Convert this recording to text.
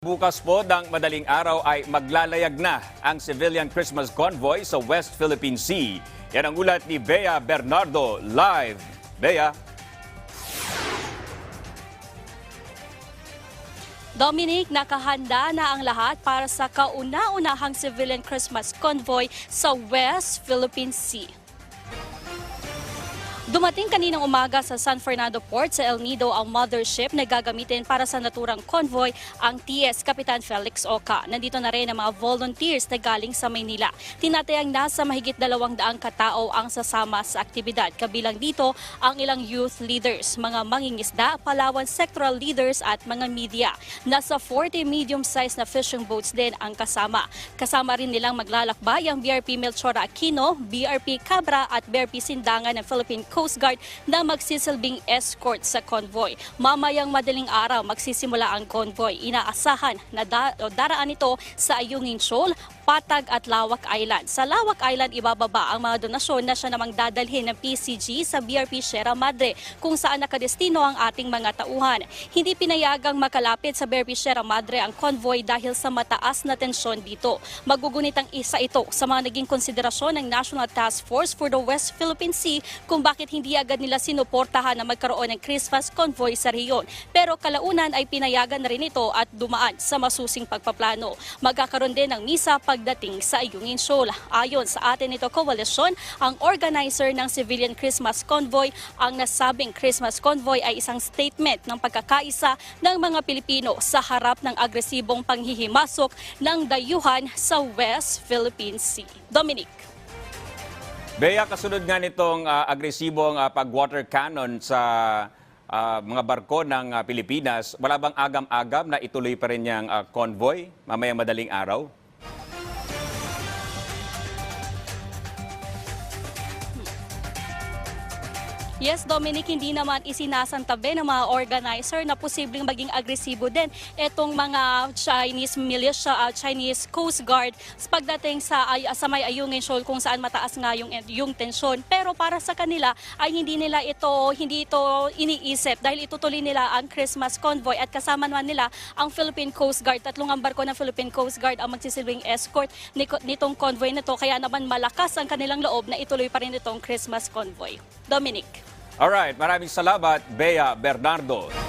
Bukas po ng madaling araw ay maglalayag na ang civilian Christmas convoy sa West Philippine Sea. Yan ang ulat ni Bea Bernardo live. Bea, Dominic, nakahanda na ang lahat para sa kauna-unahang civilian Christmas convoy sa West Philippine Sea. Dumating kaninang umaga sa San Fernando Port sa El Nido ang mothership na gagamitin para sa naturang convoy ang TS Kapitan Felix Oka. Nandito na rin ang mga volunteers na galing sa Maynila. Tinatayang nasa mahigit dalawang daang katao ang sasama sa aktibidad. Kabilang dito ang ilang youth leaders, mga mangingisda, Palawan sectoral leaders at mga media. Nasa 40 medium-sized na fishing boats din ang kasama. Kasama rin nilang maglalakbay ang BRP Melchora Aquino, BRP Cabra at BRP Sindangan ng Philippine Coast Guard na magsisilbing escort sa convoy. Mamayang madaling araw magsisimula ang convoy. Inaasahan na da- daraan ito sa Ayungin Shoal, Patag at Lawak Island. Sa Lawak Island, ibababa ang mga donasyon na siya namang dadalhin ng PCG sa BRP Sierra Madre kung saan nakadestino ang ating mga tauhan. Hindi pinayagang makalapit sa BRP Sierra Madre ang convoy dahil sa mataas na tensyon dito. Magugunit ang isa ito sa mga naging konsiderasyon ng National Task Force for the West Philippine Sea kung bakit hindi agad nila sinuportahan na magkaroon ng Christmas convoy sa rehiyon. Pero kalaunan ay pinayagan na rin ito at dumaan sa masusing pagpaplano. Magkakaroon din ng misa pagdating sa Ayungin Shoal. Ayon sa atin ito koalisyon, ang organizer ng civilian Christmas convoy, ang nasabing Christmas convoy ay isang statement ng pagkakaisa ng mga Pilipino sa harap ng agresibong panghihimasok ng dayuhan sa West Philippine Sea. Dominic. Bea kasunod nga nitong ah, agresibong ah, pag-water cannon sa ah, mga barko ng ah, Pilipinas, wala bang agam-agam na ituloy pa rin niyang ah, convoy mamayang madaling araw? Yes, Dominic, hindi naman isinasantabi ng mga organizer na posibleng maging agresibo din itong mga Chinese militia, uh, Chinese Coast Guard pagdating sa, ay, sa may Ayungin Shoal kung saan mataas nga yung, yung tensyon. Pero para sa kanila ay hindi nila ito, hindi ito iniisip dahil itutuloy nila ang Christmas convoy at kasama naman nila ang Philippine Coast Guard. Tatlong barko ng Philippine Coast Guard ang magsisilbing escort nitong convoy na to. Kaya naman malakas ang kanilang loob na ituloy pa rin itong Christmas convoy. Dominic. Alright, maraming salamat, Bea Bernardo.